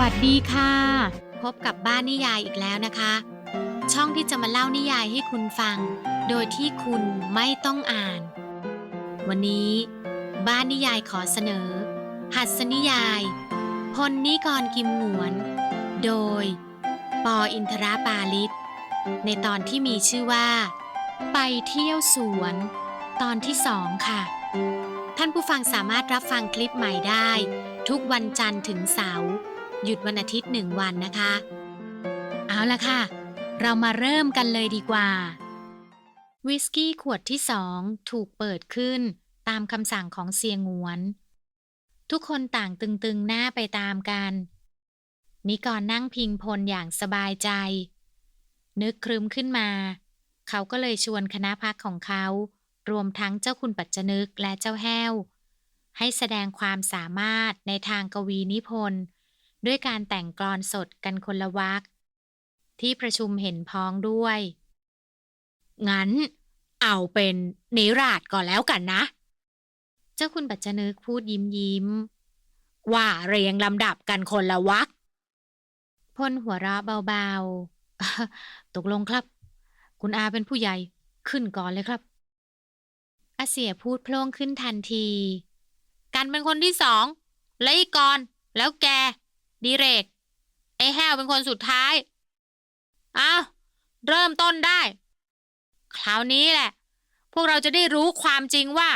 วัสดีค่ะ พบกับบ้านนิยายอีกแล้วนะคะ ช่องที่จะมาเล่านิยายให้คุณฟัง โดยที่คุณไม่ต้องอ่าน วันนี้ บ้านนิยายขอเสนอ หัสนิยาย พลนิกรกิมหงวน โดย ปออินทราปาลิศในตอนที่มีชื่อว่า ไปเที่ยวสวน ตอนที่สองค่ะ ท่านผู้ฟังสามารถรับฟังคลิปใหม่ได้ ทุกวันจันทร์ถึงเสาร์ หยุดวันอาทิตย์หนึ่งวันนะคะ เอาละค่ะ เรามาเริ่มกันเลยดีกว่า วิสกี้ขวดที่สองถูกเปิดขึ้นตามคำสั่งของเซียงหวน ทุกคนต่างตึงๆหน้าไปตามกัน นิกรนั่งพิงพลอย่างสบายใจ นึกครึมขึ้นมา เขาก็เลยชวนคณะพักของเขา รวมทั้งเจ้าคุณปัจจนึกและเจ้าแห้วให้แสดงความสามารถในทางกวีนิพนธ์ ด้วยการแต่งกลอนสดกันคนละวรรคที่ประชุมเห็นพ้องด้วย งั้น เอาเป็นนิราศก่อนแล้วกันนะ เจ้าคุณปัจจนึกพูดยิ้มยิ้ม ว่าเรียงลำดับกันคนละวรรคพลหัวเราะเบาๆ ตกลงครับ คุณอาเป็นผู้ใหญ่ขึ้นก่อนเลยครับ อาเสียพูดโพล่งขึ้นทันที กันเป็นคนที่สอง และอีกกรแล้วแก ดีเรก ไอ้แห้วเป็นคนสุดท้าย เอาเริ่มต้นได้ คราวนี้แหละ พวกเราจะได้รู้ความจริงว่า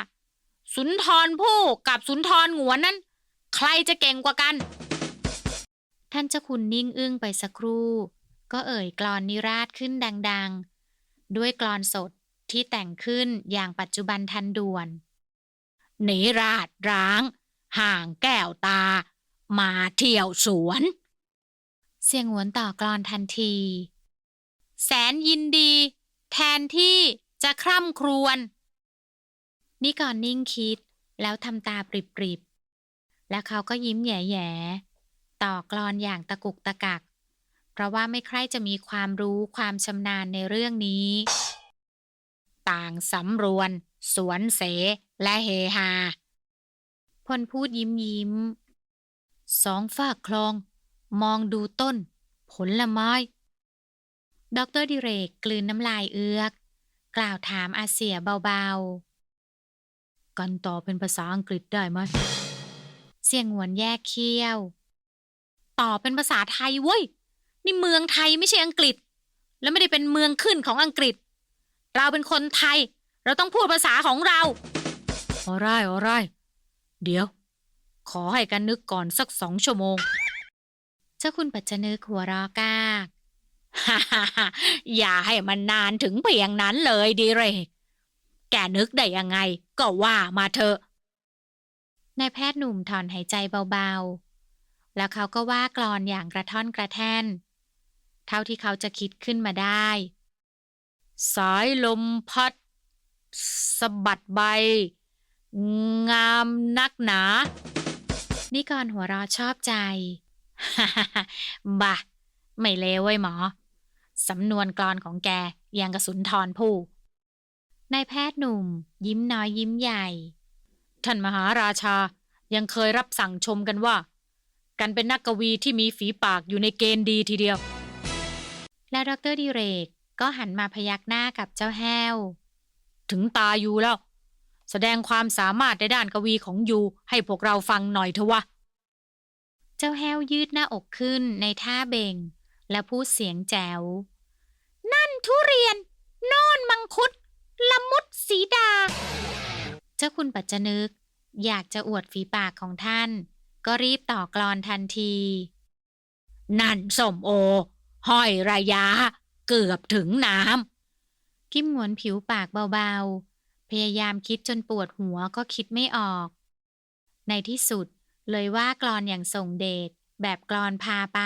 สุนทรผู้กับสุนทรหงวนนั้น ใครจะเก่งกว่ากัน ท่านเจ้าคุณนิ่งอึ้งไปสักครู่ ก็เอ่ยกลอนนิราศขึ้นดัง ๆ ด้วยกลอนสดที่แต่งขึ้นอย่างปัจจุบันทันด่วน นิราศร้าง ห่างแก้วตา มาเที่ยวสวน เสียงหวนต่อกลอนทันที แสนยินดี แทนที่จะคร่ำครวญนี่ก่อนนิ่งคิดแล้วทำตาปริบๆ แล้วเขาก็ยิ้มแย่ๆ ต่อกลอนอย่างตะกุกตะกัก เพราะว่าไม่ใครจะมีความรู้ความชำนาญในเรื่องนี้ ต่างสำรวน สวนเส และเฮฮาพลพูดยิ้มยิ้ม สองฝากคลอง มองดูต้น ผลไม้ดอกเตอรดิเรกกลืนน้ำลายเอือก กล่าวถามอาเซียเบาๆ กันต่อเป็นภาษาอังกฤษได้ไหม เสียงหวนแยกเขี้ยว ต่อเป็นภาษาไทยเว้ย นี่เมืองไทยไม่ใช่อังกฤษ และไม่ได้เป็นเมืองขึ้นของอังกฤษ เราเป็นคนไทย เราต้องพูดภาษาของเราออไรออไรเดี๋ยว ขอให้กันนึกก่อนสักสองชั่วโมง เจ้าคุณปัจจนึกหัวรอกากฮ่าฮ่าฮ่าอย่าให้มันนานถึงเพียงนั้นเลยดิเรก แกนึกได้ยังไง ก็ว่ามาเถอะนายแพทย์หนุ่มถอนหายใจเบาๆ แล้วเขาก็ว่ากลอนอย่างกระท่อนกระแท่น เท่าที่เขาจะคิดขึ้นมาได้ สายลมพัดสะบัดใบ งามนักหนา นี่ก่อนหัวเราะชอบใจ บ่ะ ไม่เลวเว้ยหมอ สำนวนกลอนของแกยังกระสุนทรผู้นายแพทย์หนุ่ม ยิ้มน้อยยิ้มใหญ่ ท่านมหาราชายังเคยรับสั่งชมกันว่า กันเป็นนักกวีที่มีฝีปากอยู่ในเกณฑ์ดีทีเดียว แล้วดรดิเรกก็หันมาพยักหน้ากับเจ้าแห้ว ถึงตาอยู่แล้ว แสดงความสามารถในด้านกวีของยูให้พวกเราฟังหน่อยเถอะวะ เจ้าแห้วยืดหน้าอกขึ้นในท่าเบ่ง และพูดเสียงแจ๋ว นั่นทุเรียนโน่นมังคุด ละมุดสีดา เจ้าคุณปัจจนึก อยากจะอวดฝีปากของท่าน ก็รีบต่อกลอนทันที นั่นสมโอ ห้อยระยะ เกือบถึงน้ำกิมหมวนผิวปากเบาๆ พยายามคิดจนปวดหัวก็คิดไม่ออก ในที่สุดเลยว่ากลอนอย่างส่งเดชแบบกลอนพาไป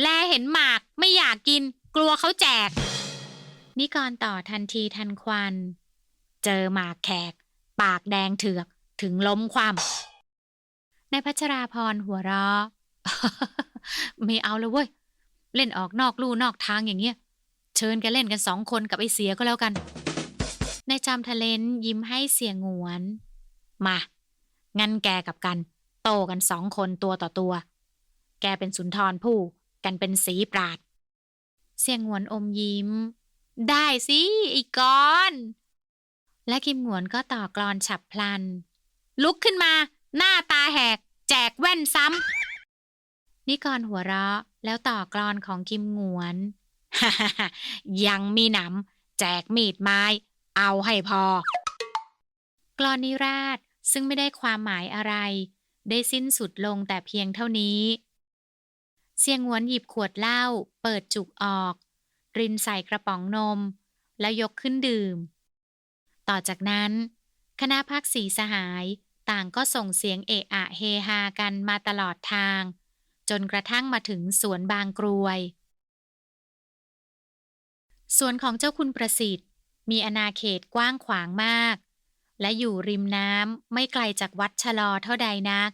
แลเห็นหมากไม่อยากกิน กลัวเขาแจก นิกรต่อทันทีทันควัน เจอหมากแขก ปากแดงเถือกถึงล้มความนายพัชราพรหัวเราะไม่เอาเลยเว้ย เล่นออกนอกลู่นอกทางอย่างเงี้ย เชิญแกเล่นกันสองคนกับไอเสียก็แล้วกัน นายจอมทะเลนยิ้มให้เสียงหวน มา งั้นแกกับกัน โตกันสองคนตัวต่อตัว แกเป็นสุนทรภู่กันเป็นสีปราด เสียงงวนอมยิ้ม ได้สิอีกกอนและกิมหงวนก็ต่อกลอนฉับพลัน ลุกขึ้นมา หน้าตาแหก แจกแว่นซ้ำนิกรหัวเราะแล้วต่อกลอนของกิมหงวน ยังมีหนำแจกมีดไม้ เอาให้พอกลอนนิราชซึ่งไม่ได้ความหมายอะไร ได้สิ้นสุดลงแต่เพียงเท่านี้ เสียงหวนหยิบขวดเหล้าเปิดจุกออก รินใส่กระป๋องนม แล้วยกขึ้นดื่ม ต่อจากนั้น คณะพักสีสหายต่างก็ส่งเสียงเอะอะเฮฮากันมาตลอดทาง จนกระทั่งมาถึงสวนบางกรวย สวนของเจ้าคุณประสิทธิ์ มีอาณาเขตกว้างขวางมาก และอยู่ริมน้ำไม่ไกลจากวัดชะลอเท่าใดนัก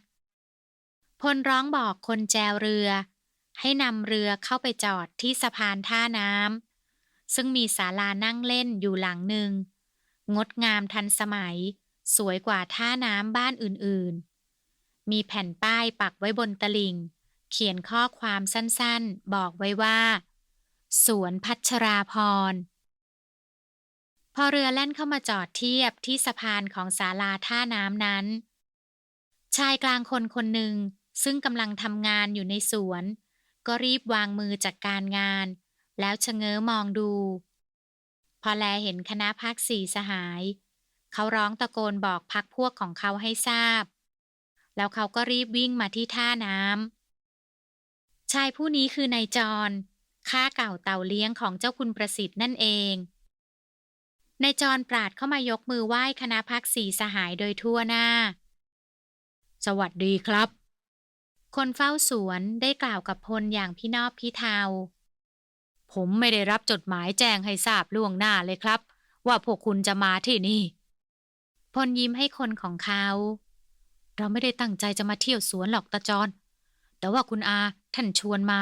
พลร้องบอกคนแจวเรือ ให้นำเรือเข้าไปจอดที่สะพานท่าน้ำซึ่งมีศาลานั่งเล่นอยู่หลังหนึ่ง งดงามทันสมัย สวยกว่าท่าน้ำบ้านอื่นๆ มีแผ่นป้ายปักไว้บนตลิ่ง เขียนข้อความสั้นๆ บอกไว้ว่า สวนพัชราพร พอเรือแล่นเข้ามาจอดเทียบที่สะพานของศาลาท่าน้ำนั้น ชายกลางคนคนหนึ่งซึ่งกำลังทำงานอยู่ในสวน ก็รีบวางมือจากการงาน แล้วชะเง้อมองดู พอแลเห็นคณะพักสี่สหาย เขาร้องตะโกนบอกพักพวกของเขาให้ทราบ แล้วเขาก็รีบวิ่งมาที่ท่าน้ำชายผู้นี้คือนายจรข้าเก่าเต่าเลี้ยงของเจ้าคุณประสิทธิ์นั่นเอง นายจรปราดเข้ามายกมือไหว้คณะพักสี่สหายโดยทั่วหน้า สวัสดีครับ คนเฝ้าสวนได้กล่าวกับพลอย่างพี่นอบพี่เทา ผมไม่ได้รับจดหมายแจ้งให้ทราบล่วงหน้าเลยครับ ว่าพวกคุณจะมาที่นี่ พลยิ้มให้คนของเขา เราไม่ได้ตั้งใจจะมาเที่ยวสวนหรอกตาจร แต่ว่าคุณอาท่านชวนมา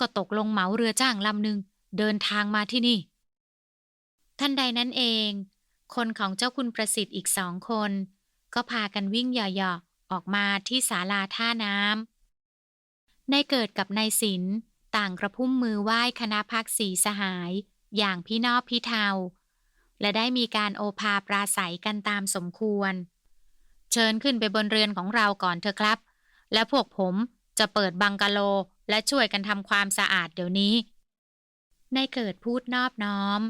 ก็ตกลงเหมาเรือจ้างลำหนึ่งเดินทางมาที่นี่ ท่านใดนั้นเอง คนของเจ้าคุณประสิทธิ์อีกสองคน ก็พากันวิ่งเหยาะๆออกมาที่ศาลาท่าน้ำนายเกิดกับนายศิลต่างกระพุ่มมือไหว้คณะพักสีสหาย อย่างพี่นอบพี่เทา และได้มีการโอภาปราศัยกันตามสมควร เชิญขึ้นไปบนเรือนของเราก่อนเถอะครับ และพวกผมจะเปิดบังกะโลและช่วยกันทำความสะอาดเดี๋ยวนี้นายเกิดพูดนอบน้อม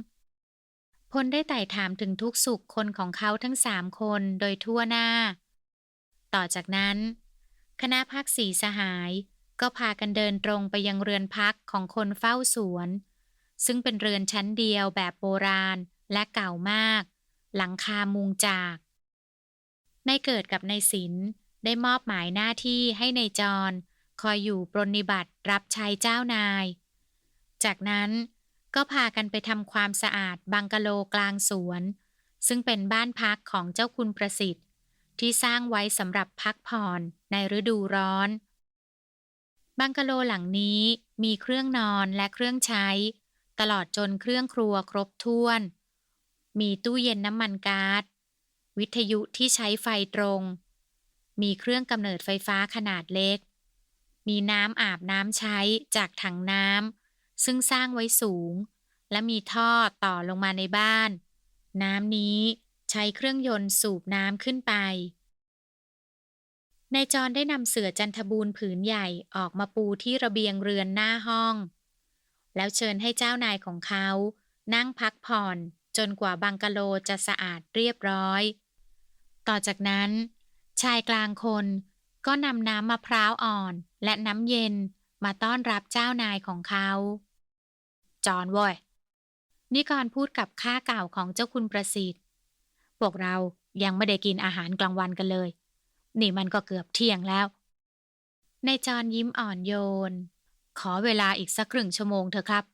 พลได้ไต่ถามถึงทุกสุขคนของเขาทั้งสามคนโดยทั่วหน้า ต่อจากนั้น คณะพักสีสหาย ก็พากันเดินตรงไปยังเรือนพักของคนเฝ้าสวน ซึ่งเป็นเรือนชั้นเดียวแบบโบราณและเก่ามาก หลังคามุงจากนายเกิดกับนายศิลได้มอบหมายหน้าที่ให้ในายจร คอยอยู่ปรนนิบัติรับใช้เจ้านาย จากนั้น ก็พากันไปทำความสะอาดบังกะโลกลางสวน ซึ่งเป็นบ้านพักของเจ้าคุณประสิทธิ์ ที่สร้างไว้สำหรับพักผ่อนในฤดูร้อน บังกะโลหลังนี้มีเครื่องนอนและเครื่องใช้ ตลอดจนเครื่องครัวครบถ้วน มีตู้เย็นน้ำมันก๊าซวิทยุที่ใช้ไฟตรง มีเครื่องกำเนิดไฟฟ้าขนาดเล็ก มีน้ำอาบน้ำใช้จากถังน้ำซึ่งสร้างไว้สูง และมีท่อต่อลงมาในบ้าน น้ำนี้ใช้เครื่องยนต์สูบน้ำขึ้นไปนายจรได้นำเสือจันทบูรณ์ผืนใหญ่ออกมาปูที่ระเบียงเรือนหน้าห้อง แล้วเชิญให้เจ้านายของเขา นั่งพักผ่อนจนกว่าบังกะโลจะสะอาดเรียบร้อย ต่อจากนั้น ชายกลางคนก็นำน้ำมะพร้าวอ่อนและน้ำเย็นมาต้อนรับเจ้านายของเขา จอนเว้ย นิกรพูดกับข้าเก่าของเจ้าคุณประสิทธิ์พวกเรายังไม่ได้กินอาหารกลางวันกันเลย นี่มันก็เกือบเที่ยงแล้ว ในจอนยิ้มอ่อนโยน ขอเวลาอีกสักครึ่งชั่วโมงเถอะครับ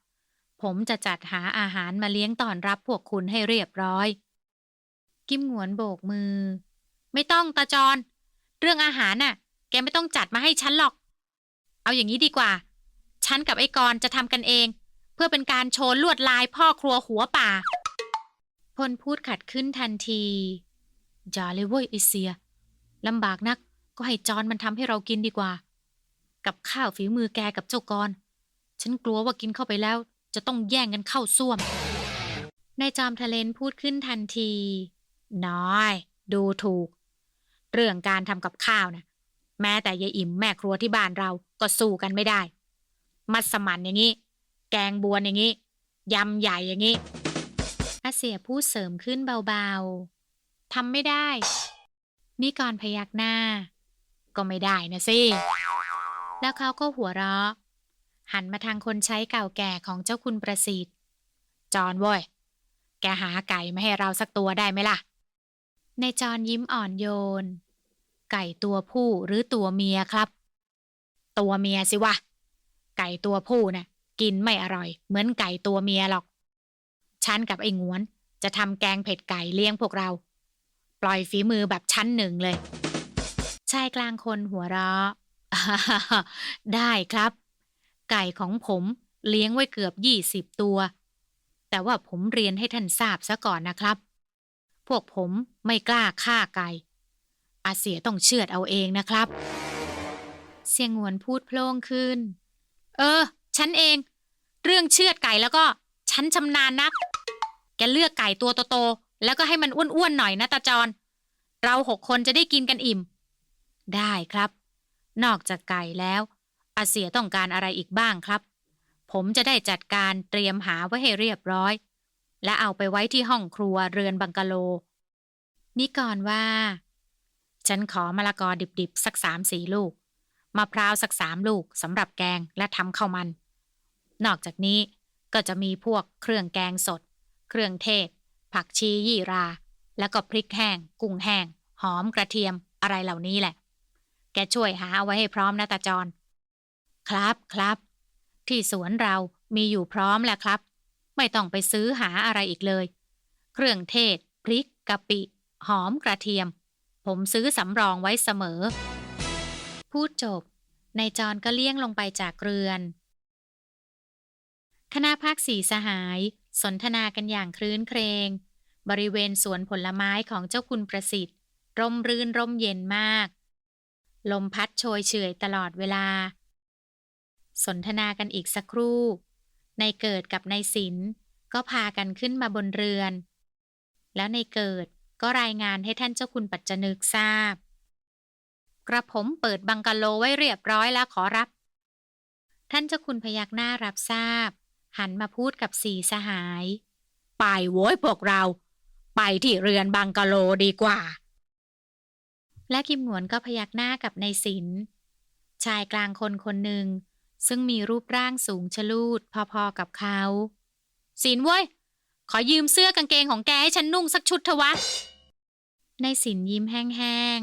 ผมจะจัดหาอาหารมาเลี้ยงต้อนรับพวกคุณให้เรียบร้อย กิมหงวนโบกมือ ไม่ต้องตาจอนเรื่องอาหารน่ะ แกไม่ต้องจัดมาให้ฉันหรอก เอาอย่างนี้ดีกว่า ฉันกับไอ้กรจะทำกันเอง พื่อเป็นการโชว์ลวดลายพ่อครัวหัวป่า พลพูดขัดขึ้นทันที อย่าเลยเว้ยไอเสียลำบากนักก็ให้จอนมันทำให้เรากินดีกว่า กับข้าวฝีมือแกกับเจ้ากรฉันกลัวว่ากินเข้าไปแล้ว จะต้องแย่งกันเข้าส้วมนายจอมทะเลนพูดขึ้นทันที น้อย ดูถูก เรื่องการทำกับข้าวนะแม้แต่ยายอิ่มแม่ครัวที่บ้านเราก็สู้กันไม่ได้ มัสมันอย่างนี้ แกงบวนอย่างนี้ ยำใหญ่อย่างนี้อาเสียพูดเสริมขึ้นเบาๆทำไม่ได้ นี่ก่อนพยักหน้า ก็ไม่ได้นะสิ แล้วเขาก็หัวเราะ หันมาทางคนใช้เก่าแก่ของเจ้าคุณประสิทธิ์ จอนว้ย แกหาไก่มาให้เราสักตัวได้ไหมล่ะ ในจอนยิ้มอ่อนโยน ไก่ตัวผู้หรือตัวเมียครับ ตัวเมียสิวะ ไก่ตัวผู้น่ะ กินไม่อร่อย เหมือนไก่ตัวเมียหรอก ฉันกับไอ้งวน จะทำแกงเผ็ดไก่เลี้ยงพวกเรา ปล่อยฝีมือแบบชั้นหนึ่งเลย ชายกลางคนหัวเราะ ได้ครับ ไก่ของผมเลี้ยงไว้เกือบยี่สิบตัว แต่ว่าผมเรียนให้ท่านทราบซะก่อนนะครับ พวกผมไม่กล้าฆ่าไก่ อาเสียต้องเชือดเอาเองนะครับ เสียงหวนพูดโพล่งขึ้น เออ ฉันเอง เรื่องเชือดไก่แล้วก็ฉันชำนาญนัก แกเลือกไก่ตัวโตๆแล้วก็ให้มันอ้วนๆหน่อยนะตาจร เราหกคนจะได้กินกันอิ่ม ได้ครับ นอกจากไก่แล้วอาเสียต้องการอะไรอีกบ้างครับ ผมจะได้จัดการเตรียมหาไว้ให้เรียบร้อย และเอาไปไว้ที่ห้องครัวเรือนบังกะโล นี่ก่อนว่า ฉันขอมะละกอดิบๆ สักสามสี่ลูกมะพร้าวสักสามลูกสำหรับแกงและทำข้าวมัน นอกจากนี้ก็จะมีพวกเครื่องแกงสด เครื่องเทศ ผักชียี่รา แล้วก็พริกแห้ง กุ้งแห้ง หอมกระเทียมอะไรเหล่านี้แหละ แกช่วยหาเอาไว้ให้พร้อมนะตาจร ครับครับ ที่สวนเรามีอยู่พร้อมแล้วครับ ไม่ต้องไปซื้อหาอะไรอีกเลย เครื่องเทศ พริกกะปิ หอมกระเทียม ผมซื้อสำรองไว้เสมอ พูดจบนายจรก็เลี่ยงลงไปจากเรือน คณะภาคสีสหาย สนทนากันอย่างครื้นเครงบริเวณสวนผลไม้ของเจ้าคุณประสิทธิ์ ร่มรื่นร่มเย็นมาก ลมพัดโชยเฉยตลอดเวลา สนทนากันอีกสักครู่ ในเกิดกับในศิลก็พากันขึ้นมาบนเรือน แล้วในเกิดก็รายงานให้ท่านเจ้าคุณปัจจนึกทราบ กระผมเปิดบังกะโลไว้เรียบร้อยแล้วขอรับ ท่านเจ้าคุณพยักหน้ารับทราบ หันมาพูดกับสีสหาย ไปโว้ยพวกเรา ไปที่เรือนบังกะโลดีกว่า และกิมหนวนก็พยักหน้ากับนายศิลป์ชายกลางคนคนหนึ่ง ซึ่งมีรูปร่างสูงชะลูด พอๆกับเขาศิลป์เว้ย ขอยืมเสื้อกางเกงของแกให้ฉันนุ่งสักชุดเถอะวะในสินยิ้มแห้ง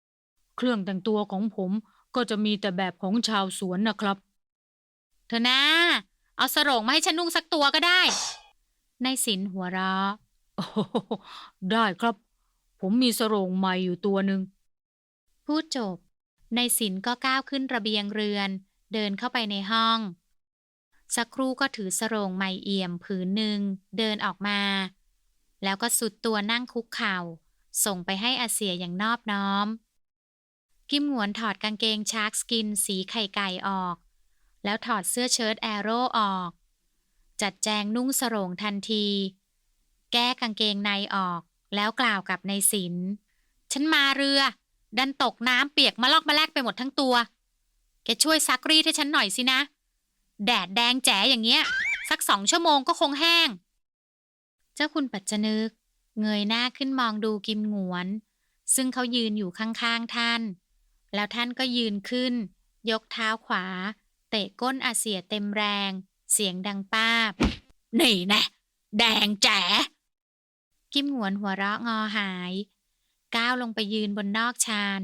ๆ เครื่องแต่งตัวของผมก็จะมีแต่แบบของชาวสวนนะครับ เธอนะ เอาสรงมาให้ฉันนุ่งสักตัวก็ได้ในสินหัวเราะโอ้โหได้ครับ ผมมีสรงใหม่อยู่ตัวหนึ่ง พูดจบในสินก็ก้าวขึ้นระเบียงเรือน เดินเข้าไปในห้อง สักครู่ก็ถือสรงไม้เอี่ยมผืนหนึ่ง เดินออกมา แล้วก็สุดตัวนั่งคุกเข่า ส่งไปให้อาเสียอย่างนอบน้อม กิมหวนถอดกางเกงชาร์กสกินสีไข่ไก่ออก แล้วถอดเสื้อเชิ้ตแอโร่ออก จัดแจงนุ่งสรงทันที แก้กางเกงในออก แล้วกล่าวกับในสิน ฉันมาเรือ ดันตกน้ำเปียกมาลอกมาแลกไปหมดทั้งตัว แกช่วยซักรีดให้ฉันหน่อยสินะ แดดแดงแจ๋อย่างเงี้ย สักสองชั่วโมงก็คงแห้ง เจ้าคุณปัจจนึก เงยหน้าขึ้นมองดูกิมหงวน ซึ่งเขายืนอยู่ข้างๆท่าน แล้วท่านก็ยืนขึ้น ยกเท้าขวา เตะก้นอาเสียเต็มแรง เสียงดังป้าบ นี่แน่แดงแจ๋กิมหวนหัวเราะงอหาย ก้าวลงไปยืนบนนอกชาน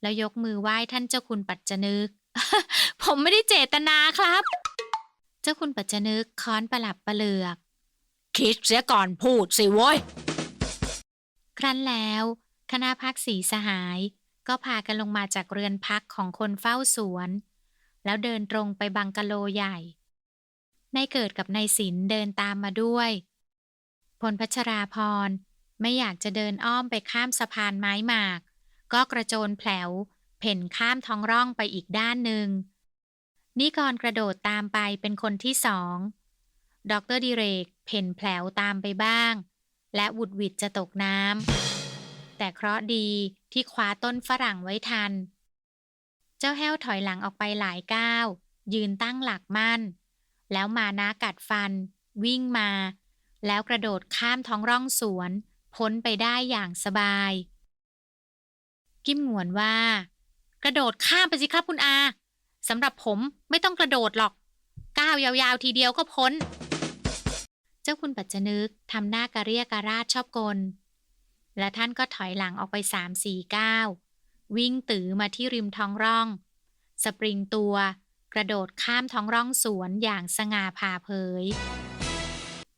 แล้วยกมือไหว้ท่านเจ้าคุณปัจจนึก ผมไม่ได้เจตนาครับ เจ้าคุณปัจจนึกค้อนประหลับประเหลือก คิดเสียก่อนพูดสิโว้ย ครั้นแล้ว คณะพักสีสหาย ก็พากันลงมาจากเรือนพักของคนเฝ้าสวน แล้วเดินตรงไปบังกะโลใหญ่ นายเกิดกับนายศิลเดินตามมาด้วย พลพัชราพรไม่อยากจะเดินอ้อมไปข้ามสะพานไม้หมาก ก็กระโจนแผลวเพ่นข้ามท้องร่องไปอีกด้านหนึ่ง นิกรกระโดดตามไปเป็นคนที่สองดอกเตอรดิเรกเพ่นแผลวตามไปบ้าง และวุดวิดจะตกน้ำแต่เคราะดีที่คว้าต้นฝรั่งไว้ทัน เจ้าแห้วถอยหลังออกไปหลายก้าว ยืนตั้งหลักมั่น แล้วมานากัดฟัน วิ่งมา แล้วกระโดดข้ามท้องร่องสวน พ้นไปได้อย่างสบาย กิมหงวนว่า กระโดดข้ามไปสิครับคุณอาสำหรับผมไม่ต้องกระโดดหรอก ก้าวยาวๆทีเดียวก็พ้น เจ้าคุณปัจจนึกทำหน้ากระเรียกกระราดชอบกล และท่านก็ถอยหลังออกไปสามสี่ก้าว วิ่งตือมาที่ริมท้องร่อง สปริงตัว กระโดดข้ามท้องร่องสวนอย่างสง่าผ่าเผย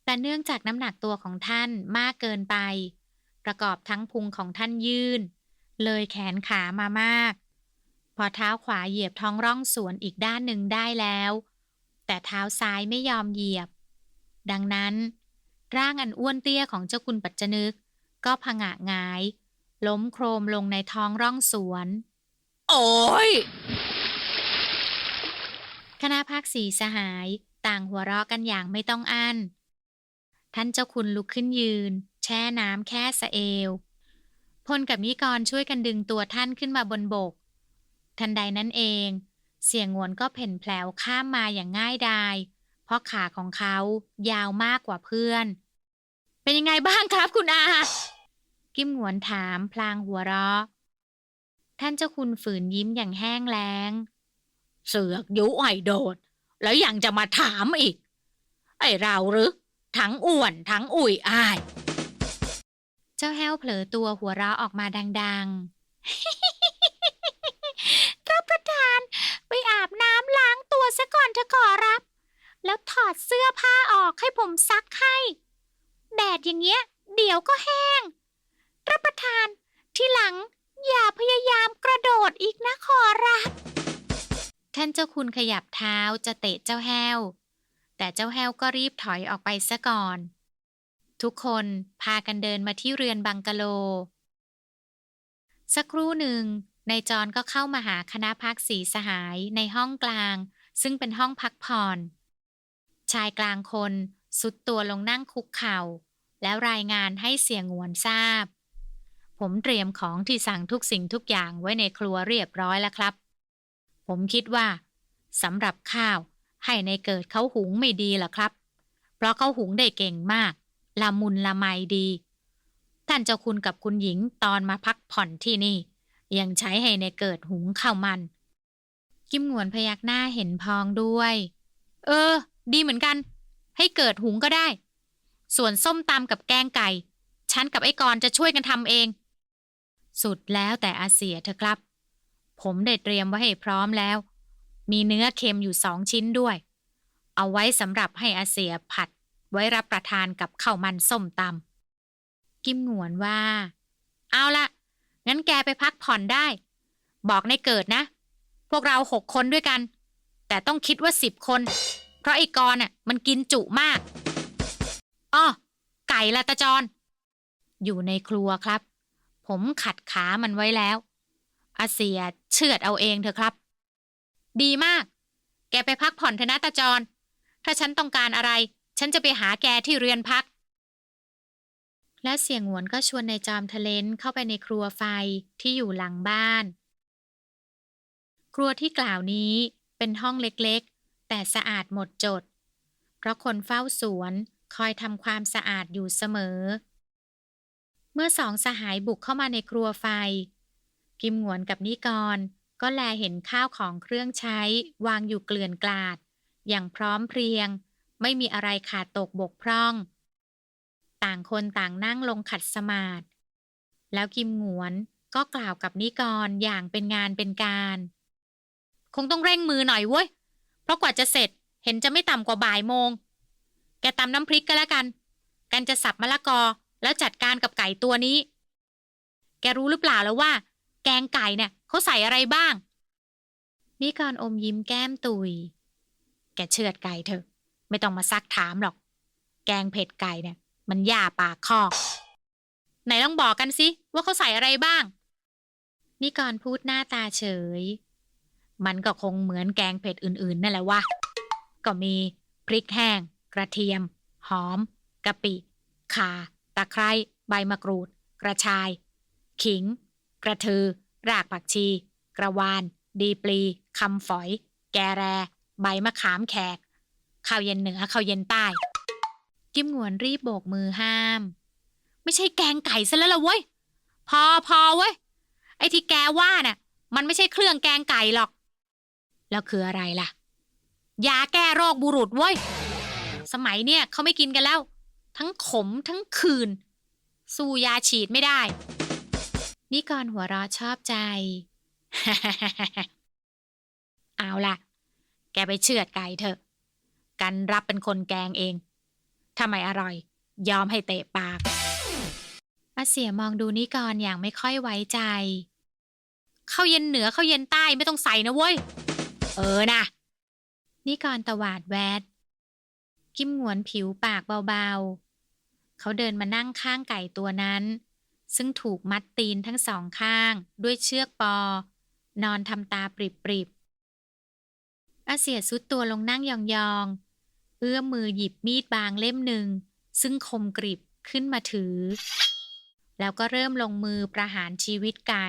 แต่เนื่องจากน้ำหนักตัวของท่านมากเกินไป ประกอบทั้งพุงของท่านยื่น เลยแขนขามามาก พอเท้าขวาเหยียบท้องร่องสวนอีกด้านหนึ่งได้แล้ว แต่เท้าซ้ายไม่ยอมเหยียบ ดังนั้น ร่างอันอ้วนเตี้ยของเจ้าคุณปัจจนึกก็ผงะหงาย ล้มโครมลงในท้องร่องสวน โอ้ยคณะภาคสีสหายต่างหัวเราะกันอย่างไม่ต้องอั้น ท่านเจ้าคุณลุกขึ้นยืน แช่น้ำแค่สะเอว พลกับนิกรช่วยกันดึงตัวท่านขึ้นมาบนบก ทันใดนั้นเอง เสียงงวนก็เพ่นแผลวข้ามมาอย่างง่ายดาย เพราะขาของเขายาวมากกว่าเพื่อน เป็นยังไงบ้างครับคุณอา กิมหงวนถามพลางหัวเราะ ท่านเจ้าคุณฝืนยิ้มอย่างแห้งแล้ง เสือกยุไอโดด แล้วยังจะมาถามอีก ไอเราหรือ ทั้งอ้วนทั้งอุ่ยอาย เจ้าแห้วเผลอตัวหัวเราะออกมาดังๆท่านประธานไปอาบน้ำล้างตัวซะก่อนเถอะขอรับ แล้วถอดเสื้อผ้าออกให้ผมซักให้ แดดอย่างเงี้ย เดี๋ยวก็แห้งท่านประธาน ที่หลัง อย่าพยายามกระโดดอีกนะขอรับท่านเจ้าคุณขยับเท้าจะเตะเจ้าแห้ว แต่เจ้าแห้วก็รีบถอยออกไปซะก่อน ทุกคนพากันเดินมาที่เรือนบังกะโล สักครู่หนึ่งนายจรก็เข้ามาหาคณะพักสีสหายในห้องกลาง ซึ่งเป็นห้องพักผ่อน ชายกลางคนสุดตัวลงนั่งคุกเข่า แล้วรายงานให้เสียงวนทราบ ผมเตรียมของที่สั่งทุกสิ่งทุกอย่างไว้ในครัวเรียบร้อยแล้วครับ ผมคิดว่าสำหรับข้าวให้ในเกิดเขาหุงไม่ดีหรอครับ เพราะเขาหุงได้เก่งมาก ละมุนละไมดี ท่านเจ้าคุณกับคุณหญิงตอนมาพักผ่อนที่นี่ ยังใช้ให้ในเกิดหุงข้าวมัน กิมหงวนพยักหน้าเห็นพองด้วย เออ ดีเหมือนกัน ให้เกิดหุงก็ได้ ส่วนส้มตำกับแกงไก่ ฉันกับไอ้กรจะช่วยกันทำเอง สุดแล้วแต่อาเสียเถอะครับ ผมได้เตรียมไว้ให้พร้อมแล้ว มีเนื้อเค็มอยู่สองชิ้นด้วย เอาไว้สำหรับให้อาเสียผัด ไว้รับประทานกับข้าวมันส้มตำกิมหงวนว่า เอาละงั้นแกไปพักผ่อนได้ บอกในเกิดนะ พวกเราหกคนด้วยกัน แต่ต้องคิดว่าสิบคน เพราะไอ้กรน่ะมันกินจุมากอ้อไก่ละตาจร อยู่ในครัวครับ ผมขัดขามันไว้แล้วอาเสียเชือดเอาเองเถอะครับ ดีมาก แกไปพักผ่อนเถอะนะตาจร ถ้าฉันต้องการอะไร ฉันจะไปหาแกที่เรือนพัก และเสียงหวนก็ชวนนายจอมทะเลนเข้าไปในครัวไฟที่อยู่หลังบ้าน ครัวที่กล่าวนี้เป็นห้องเล็กๆ แต่สะอาดหมดจด เพราะคนเฝ้าสวนคอยทำความสะอาดอยู่เสมอ เมื่อสองสหายบุกเข้ามาในครัวไฟ กิมหงวนกับนิกร ก็แลเห็นข้าวของเครื่องใช้ วางอยู่เกลื่อนกลาด อย่างพร้อมเพรียง ไม่มีอะไรขาดตกบกพร่อง ต่างคนต่างนั่งลงขัดสมาธิแล้วกิมหงวนก็กล่าวกับนิกรอย่างเป็นงานเป็นการ คงต้องเร่งมือหน่อยเว้ย เพราะกว่าจะเสร็จเห็นจะไม่ต่ำกว่าบ่ายโมง แกตำน้ำพริกก็แล้วกัน กันจะสับมะละกอ แล้วจัดการกับไก่ตัวนี้ แกรู้หรือเปล่าแล้วว่า แกงไก่เนี่ยเขาใส่อะไรบ้าง นิกรอมยิ้มแก้มตุย แกเชือดไก่เถอะ ไม่ต้องมาซักถามหรอก แกงเผ็ดไก่เนี่ย มันย่าปากคอกไหนลองบอกกันสิว่าเขาใส่อะไรบ้าง นิกรพูดหน้าตาเฉย มันก็คงเหมือนแกงเผ็ดอื่นๆนั่นแหละวะก็มีพริกแห้ง กระเทียม หอมกะปิ ข่า ตะไคร้ใบมะกรูด กระชาย ขิง กระทือ รากผักชี กระวาน ดีปลีคำฝอย แกแร ใบมะขามแขก ข้าวเย็นเหนือข้าวเย็นใต้ กิมหงวนรีบโบกมือห้าม ไม่ใช่แกงไก่ซะแล้วล่ะเว้ย พอพอเว้ย ไอ้ที่แกว่าน่ะ มันไม่ใช่เครื่องแกงไก่หรอก แล้วคืออะไรล่ะ ยาแก้โรคบุรุษเว้ย สมัยเนี่ยเขาไม่กินกันแล้ว ทั้งขมทั้งคืน สู้ยาฉีดไม่ได้ นิกรหัวเราะชอบใจ เอาล่ะ แกไปเชือดไก่เถอะ กันรับเป็นคนแกงเองถ้าไม่อร่อย ยอมให้เตะปากอาเสียมองดูนิกรอย่างไม่ค่อยไว้ใจข้าวเย็นเหนือข้าวเย็นใต้ไม่ต้องใส่นะเว้ย เออนะนิกรตวาดแวด กิมหงวนผิวปากเบาๆ เขาเดินมานั่งข้างไก่ตัวนั้น ซึ่งถูกมัดตีนทั้งสองข้างด้วยเชือกปอ นอนทำตาปริบๆอาเสียสุดตัวลงนั่งยองๆ เอื้อมมือหยิบมีดบางเล่มหนึ่ง ซึ่งคมกริบขึ้นมาถือ แล้วก็เริ่มลงมือประหารชีวิตไก่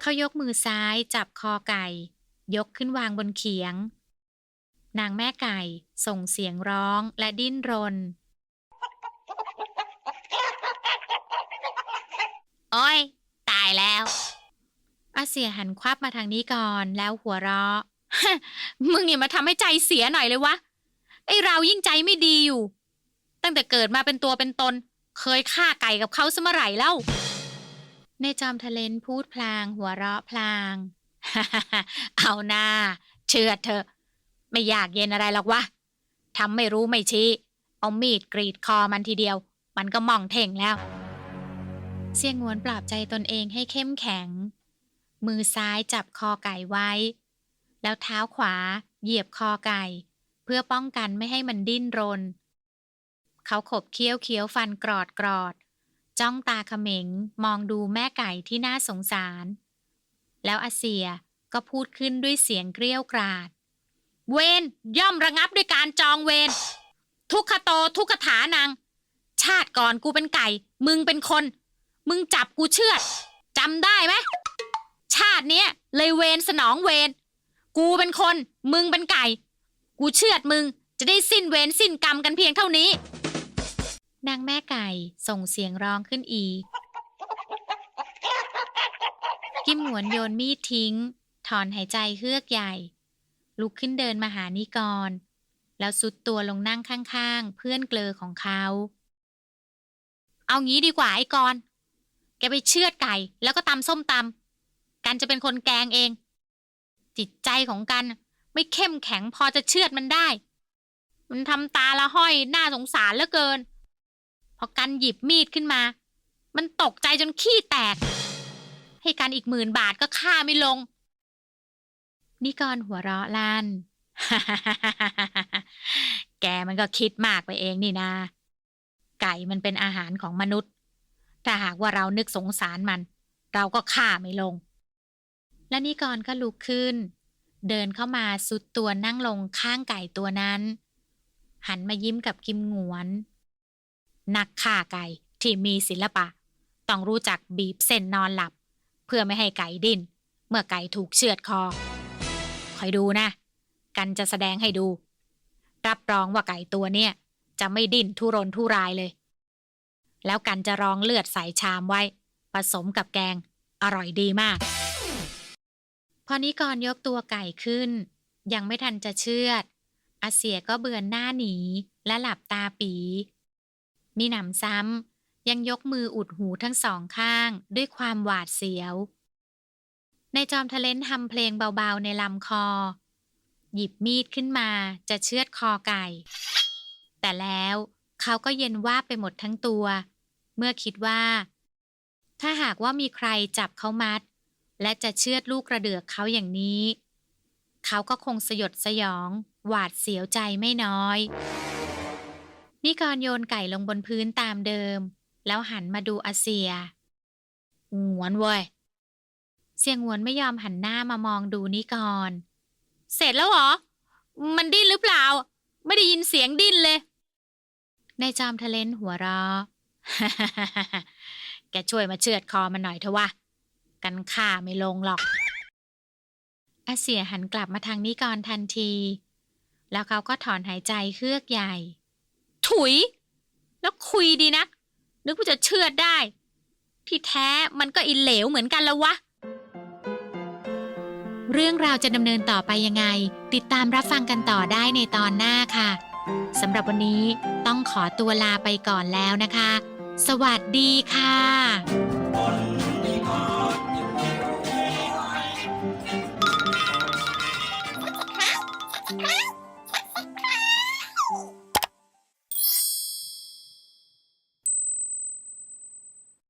เขายกมือซ้ายจับคอไก่ ยกขึ้นวางบนเขียง นางแม่ไก่ส่งเสียงร้องและดิ้นรน โอ้ย ตายแล้วอาเสียหันควับมาทางนี้ก่อนแล้วหัวเราะ มึงอย่ามาทำให้ใจเสียหน่อยเลยวะ ไอเรายิ่งใจไม่ดีอยู่ ตั้งแต่เกิดมาเป็นตัวเป็นตน เคยฆ่าไก่กับเขาสมัยไหร่แล้วในจอมทะเลนพูดพลาง หัวเราะพลาง เอาหน้า เชื่อเถอะ ไม่อยากเย็นอะไรหรอกวะทำไม่รู้ไม่ชี้ เอามีดกรีดคอมันทีเดียว มันก็มองเท่งแล้ว เสียงงวนปลอบใจตนเองให้เข้มแข็ง มือซ้ายจับคอไก่ไว้ แล้วเท้าขวาเหยียบคอไก่ เพื่อป้องกันไม่ให้มันดิ้นรน เขาขบเคี้ยวเคี้ยวฟันกรอดกรอด จ้องตาเขม็งมองดูแม่ไก่ที่น่าสงสาร แล้วอาเซียก็พูดขึ้นด้วยเสียงเกรี้ยวกราด เวนย่อมระงับด้วยการจองเวรทุกขโตทุกขถานัง ชาติก่อนกูเป็นไก่ มึงเป็นคน มึงจับกูเชื่อดจำได้ไหมชาติเนี้ยเลยเวรสนองเวรกูเป็นคน มึงเป็นไก่ กูเชื่อดมึงจะได้สิ้นเวรสิ้นกรรมกันเพียงเท่านี้นางแม่ไก่ส่งเสียงร้องขึ้นอีก กิมหวนโยนมีดทิ้ง ถอนหายใจเฮือกใหญ่ ลุกขึ้นเดินมาหานิกร แล้วสุดตัวลงนั่งข้างๆ เพื่อนเกลอของเขา เอางี้ดีกว่าไอ้กร แกไปเชือดไก่ แล้วก็ตำส้มตำกันจะเป็นคนแกงเอง จิตใจของกันไม่เข้มแข็งพอจะเชือดมันได้ มันทำตาละห้อยน่าสงสารเหลือเกิน พอกันหยิบมีดขึ้นมา มันตกใจจนขี้แตก ให้กันอีกหมื่นบาทก็ฆ่าไม่ลง นิกรหัวเราะลั่นแกมันก็คิดมากไปเองนี่นา ไก่มันเป็นอาหารของมนุษย์ ถ้าหากว่าเรานึกสงสารมัน เราก็ฆ่าไม่ลง และนิกรก็ลุกขึ้น เดินเข้ามาสุดตัวนั่งลงข้างไก่ตัวนั้น หันมายิ้มกับกิมหงวน นักฆ่าไก่ที่มีศิลปะ ต้องรู้จักบีบเส้นนอนหลับ เพื่อไม่ให้ไก่ดิ้น เมื่อไก่ถูกเชือดคอ คอยดูนะ กันจะแสดงให้ดู รับรองว่าไก่ตัวเนี้ยจะไม่ดิ้นทุรนทุรายเลย แล้วกันจะรองเลือดใส่ชามไว้ ผสมกับแกง อร่อยดีมาก พอนิกรยกตัวไก่ขึ้น ยังไม่ทันจะเชือดอาเสียก็เบือนหน้าหนี และหลับตาปี มีหนำซ้ำยังยกมืออุดหูทั้งสองข้างด้วยความหวาดเสียว ในจอมทะเลนทำเพลงเบาๆในลำคอ หยิบมีดขึ้นมาจะเชือดคอไก่ แต่แล้วเขาก็เย็นว่าไปหมดทั้งตัว เมื่อคิดว่า ถ้าหากว่ามีใครจับเขามัด และจะเชือดลูกกระเดือกเขาอย่างนี้ เขาก็คงสยดสยอง หวาดเสียวใจไม่น้อย นิกรโยนไก่ลงบนพื้นตามเดิม แล้วหันมาดูอาเซียหวนเว้ยเสียงหวนไม่ยอมหันหน้ามามองดูนิกร เสร็จแล้วเหรอ มันดิ้นหรือเปล่า ไม่ได้ยินเสียงดิ้นเลย ในายจอมทะเลนหัวเราะ แกช่วยมาเชือดคอมันหน่อยเถอะวะ กันฆ่าไม่ลงหรอกอาเสียหันกลับมาทางนิกรทันที แล้วเขาก็ถอนหายใจเฮือกใหญ่ ถุย แล้วคุยดีนะ นึกว่าจะเชือดได้ ที่แท้มันก็อินเหลวเหมือนกันแล้ววะ เรื่องราวจะดำเนินต่อไปยังไง ติดตามรับฟังกันต่อได้ในตอนหน้าค่ะสำหรับวันนี้ต้องขอตัวลาไปก่อนแล้วนะคะ สวัสดีค่ะ